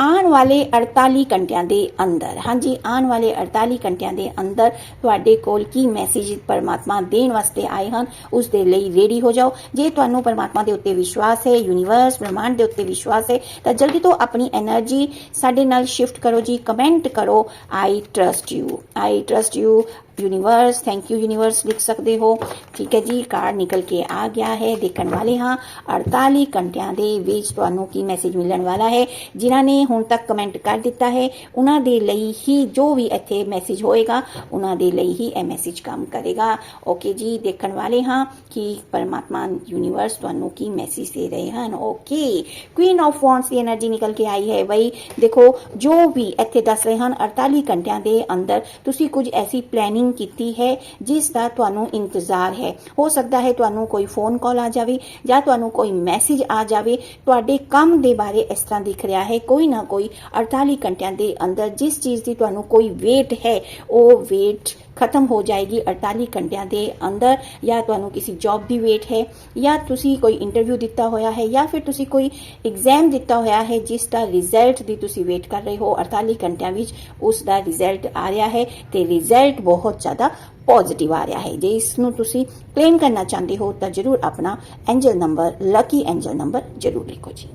ਆਉਣ ਵਾਲੇ 48 ਘੰਟਿਆਂ ਦੇ ਅੰਦਰ। ਹਾਂਜੀ, ਆਉਣ ਵਾਲੇ 48 ਘੰਟਿਆਂ ਦੇ ਅੰਦਰ ਤੁਹਾਡੇ ਕੋਲ ਕੀ ਮੈਸੇਜ ਪਰਮਾਤਮਾ ਦੇਣ ਵਾਸਤੇ ਆਏ ਹਨ ਉਸ ਦੇ ਲਈ ਰੈਡੀ ਹੋ ਜਾਓ। ਜੇ ਤੁਹਾਨੂੰ ਪਰਮਾਤਮਾ ਦੇ ਉੱਤੇ ਵਿਸ਼ਵਾਸ ਹੈ ਯੂਨੀਵਰਸ ਬ੍ਰਹਮੰਡ ਦੇ ਉੱਤੇ ਵਿਸ਼ਵਾਸ ਹੈ, ਤਾਂ ਜਲਦੀ ਤੋਂ ਆਪਣੀ એનર્ਜੀ ਸਾਡੇ ਨਾਲ ਸ਼ਿਫਟ ਕਰੋ ਜੀ ਕਮੈਂਟ ਕਰੋ I trust you I trust you universe thank you universe ਲਿਖ ਸਕਦੇ ਹੋ ਠੀਕ ਹੈ ਜੀ ਕਾਰਡ ਨਿਕਲ ਕੇ ਆ ਗਿਆ ਹੈ ਦੇਖਣ ਵਾਲੇ ਹਾਂ 48 ਘੰਟਿਆਂ ਦੇ ਵਿੱਚ ਤੁਹਾਨੂੰ ਕੀ ਮੈਸੇਜ ਮਿਲਣ ਵਾਲਾ ਹੈ ਜਿਨ੍ਹਾਂ ਨੇ ਹੁਣ ਤੱਕ ਕਮੈਂਟ ਕਰ ਦਿੱਤਾ ਹੈ ਉਹਨਾਂ ਦੇ ਲਈ ਹੀ ਜੋ ਵੀ ਇੱਥੇ ਮੈਸੇਜ ਹੋਏਗਾ ਉਹਨਾਂ ਦੇ ਲਈ ਹੀ ਇਹ ਮੈਸੇਜ ਕੰਮ ਕਰੇਗਾ ਓਕੇ ਜੀ ਦੇਖਣ ਵਾਲੇ ਹਾਂ ਕਿ ਪਰਮਾਤਮਾ ਯੂਨੀਵਰਸ ਤੁਹਾਨੂੰ ਕੀ ਮੈਸੇਜ ਦੇ ਰਹੇ ਹਨ ਓਕੇ ਕੁਈਨ ਆਫ ਵਾਂਡਸ ਦੀ એનર્ਜੀ ਨਿਕਲ ਕੇ ਆਈ ਹੈ ਬਈ ਦੇਖੋ ਜੋ ਵੀ ਇੱਥੇ ਦੱਸ ਰਹੇ ਹਨ 48 ਘੰਟਿਆਂ ਦੇ ਅੰਦਰ ਤੁਸੀਂ ਕੁਝ ਐਸੀ ਪਲੈਨਿੰਗ ਕੀਤੀ ਹੈ, ਜਿਸ ਦਾ ਤੁਹਾਨੂੰ ਇੰਤਜ਼ਾਰ ਹੈ। ਹੋ ਸਕਦਾ ਹੈ ਤੁਹਾਨੂੰ ਕੋਈ ਫੋਨ ਕਾਲ ਆ ਜਾਵੇ ਜਾਂ ਤੁਹਾਨੂੰ ਕੋਈ ਮੈਸੇਜ ਆ ਜਾਵੇ। ਤੁਹਾਡੇ ਕੰਮ ਦੇ ਬਾਰੇ ਇਸ ਤਰ੍ਹਾਂ ਦਿਖ ਰਿਹਾ ਹੈ, ਕੋਈ ਨਾ ਕੋਈ 48 ਘੰਟਿਆਂ ਦੇ ਅੰਦਰ ਜਿਸ ਚੀਜ਼ ਦੀ ਤੁਹਾਨੂੰ ਕੋਈ ਵੇਟ ਹੈ, ਉਹ ਵੇਟ ਖਤਮ ਹੋ ਜਾਏਗੀ 48 ਘੰਟਿਆਂ ਦੇ ਅੰਦਰ। ਜਾਂ ਤੁਹਾਨੂੰ ਕਿਸੇ ਜੌਬ ਦੀ ਵੇਟ ਹੈ, ਜਾਂ ਤੁਸੀਂ ਕੋਈ ਇੰਟਰਵਿਊ ਦਿੱਤਾ ਹੋਇਆ ਹੈ, ਜਾਂ ਫਿਰ ਤੁਸੀਂ ਕੋਈ ਐਗਜ਼ਾਮ ਦਿੱਤਾ ਹੋਇਆ ਹੈ, ਜਿਸ ਦਾ ਰਿਜ਼ਲਟ ਦੀ ਤੁਸੀਂ ਵੇਟ ਕਰ ਰਹੇ ਹੋ 48 ਘੰਟਿਆਂ ਵਿੱਚ ਉਸ ਦਾ ਰਿਜ਼ਲਟ ਆ ਰਿਹਾ ਹੈ ਤੇ ਰਿਜ਼ਲਟ ਬਹੁਤ ਜ਼ਿਆਦਾ ਪੋਜ਼ਿਟਿਵ ਆ ਰਿਹਾ ਹੈ। ਜੇ ਇਸ ਨੂੰ ਤੁਸੀਂ ਕਲੇਮ ਕਰਨਾ ਚਾਹੁੰਦੇ ਹੋ, ਤਾਂ ਜਰੂਰ ਆਪਣਾ angel number lucky angel number ਜਰੂਰ ਲਿਖੋ ਜੀ।